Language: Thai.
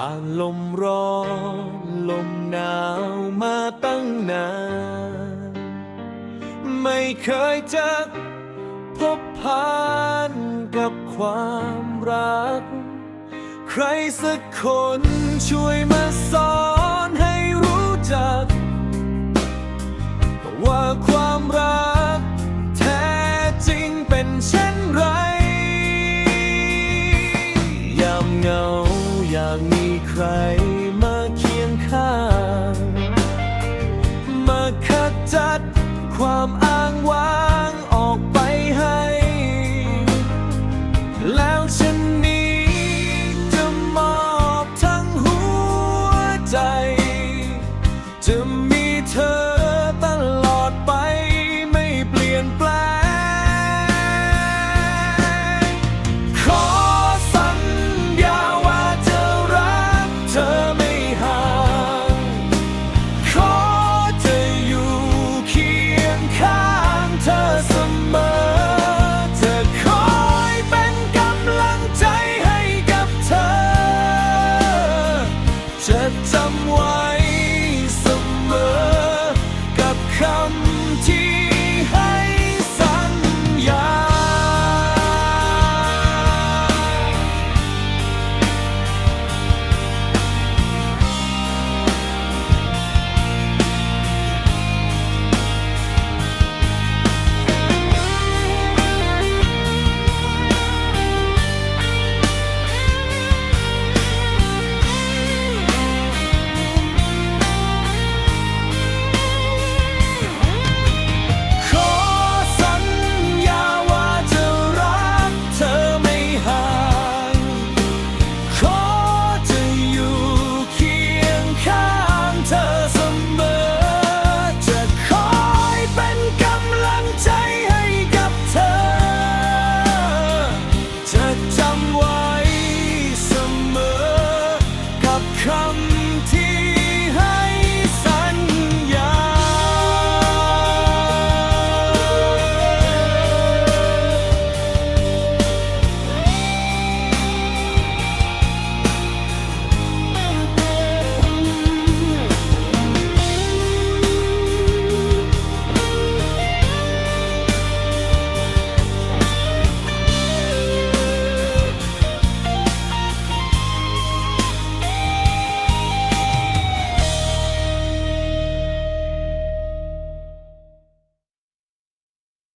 ผ่านลมร้อนลมหนาวมาตั้งนาน ไม่เคยจะพบผ่านกับความรัก ใครสักคนช่วยมาสอนให้รู้จัก ว่าความรักแท้จริงเป็นเช่นไร ความอ้างว้างออกไปให้ แล้วฉันนี้จะมอบทั้งหัวใจ จะมีเธอ